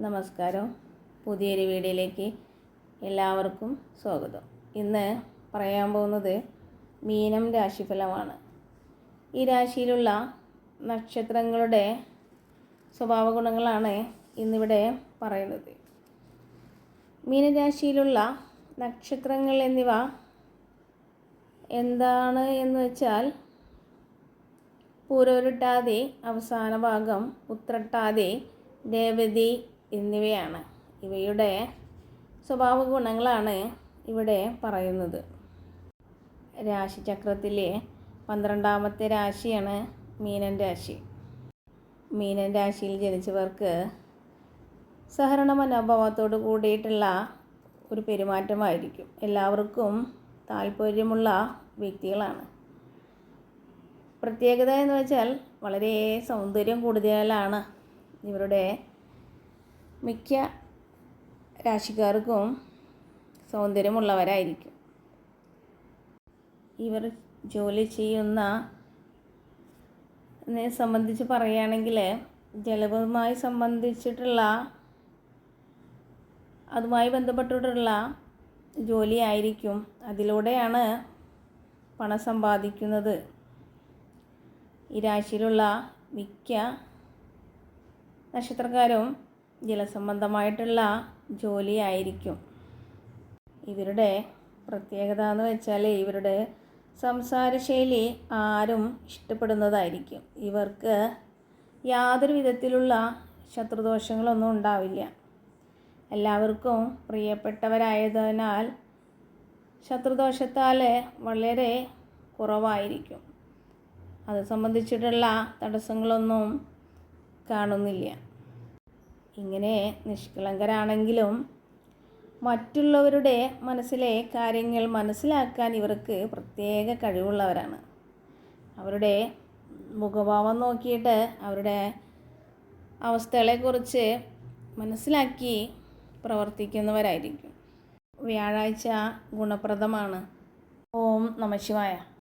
നമസ്കാരം. പുതിയൊരു വീഡിയോയിലേക്ക് എല്ലാവർക്കും സ്വാഗതം. ഇന്ന് പറയാൻ പോകുന്നത് മീനം രാശിഫലമാണ്. ഈ രാശിയിലുള്ള നക്ഷത്രങ്ങളുടെ സ്വഭാവ ഗുണങ്ങളാണ് ഇന്നിവിടെ പറയുന്നത്. മീനരാശിയിലുള്ള നക്ഷത്രങ്ങൾ എന്നിവ എന്താണ് എന്ന് വെച്ചാൽ പൂരോരുട്ടാതെ അവസാന ഭാഗം ഉത്രട്ടാതെ രേവതി എന്നിവയാണ്. ഇവയുടെ സ്വഭാവ ഗുണങ്ങളാണ് ഇവിടെ പറയുന്നത്. രാശിചക്രത്തിലെ പന്ത്രണ്ടാമത്തെ രാശിയാണ് മീനൻ രാശി. മീനൻ രാശിയിൽ ജനിച്ചവർക്ക് സഹരണ മനോഭാവത്തോട് കൂടിയിട്ടുള്ള ഒരു പെരുമാറ്റമായിരിക്കും. എല്ലാവർക്കും താല്പര്യമുള്ള വ്യക്തികളാണ്. പ്രത്യേകത എന്ന് വെച്ചാൽ വളരെ സൗന്ദര്യം കൂടുതലാണ് ഇവരുടെ മിക്ക രാശിക്കാർക്കും സൗന്ദര്യമുള്ളവരായിരിക്കും. ഇവർ ജോലി ചെയ്യുന്ന സംബന്ധിച്ച് പറയുകയാണെങ്കിൽ ജലവുമായി സംബന്ധിച്ചിട്ടുള്ള അതുമായി ബന്ധപ്പെട്ടിട്ടുള്ള ജോലിയായിരിക്കും. അതിലൂടെയാണ് പണം സമ്പാദിക്കുന്നത്. ഈ രാശിയിലുള്ള മിക്ക നക്ഷത്രക്കാരും ജലസംബന്ധമായിട്ടുള്ള ജോലിയായിരിക്കും. ഇവരുടെ പ്രത്യേകത എന്ന് വെച്ചാൽ ഇവരുടെ സംസാര ശൈലി ആരും ഇഷ്ടപ്പെടുന്നതായിരിക്കും. ഇവർക്ക് യാതൊരു വിധത്തിലുള്ള ശത്രുദോഷങ്ങളൊന്നും ഉണ്ടാവില്ല. എല്ലാവർക്കും പ്രിയപ്പെട്ടവരായതിനാൽ ശത്രുദോഷത്താൽ വളരെ കുറവായിരിക്കും. അത് സംബന്ധിച്ചിട്ടുള്ള തടസ്സങ്ങളൊന്നും കാണുന്നില്ല. ഇങ്ങനെ നിഷ്കളങ്കരാണെങ്കിലും മറ്റുള്ളവരുടെ മനസ്സിലെ കാര്യങ്ങൾ മനസ്സിലാക്കാൻ ഇവർക്ക് പ്രത്യേക കഴിവുള്ളവരാണ്. അവരുടെ മുഖഭാവം നോക്കിയിട്ട് അവരുടെ അവസ്ഥകളെക്കുറിച്ച് മനസ്സിലാക്കി പ്രവർത്തിക്കുന്നവരായിരിക്കും. വ്യാഴാഴ്ച ഗുണപ്രദമാണ്. ഓം നമശിവായ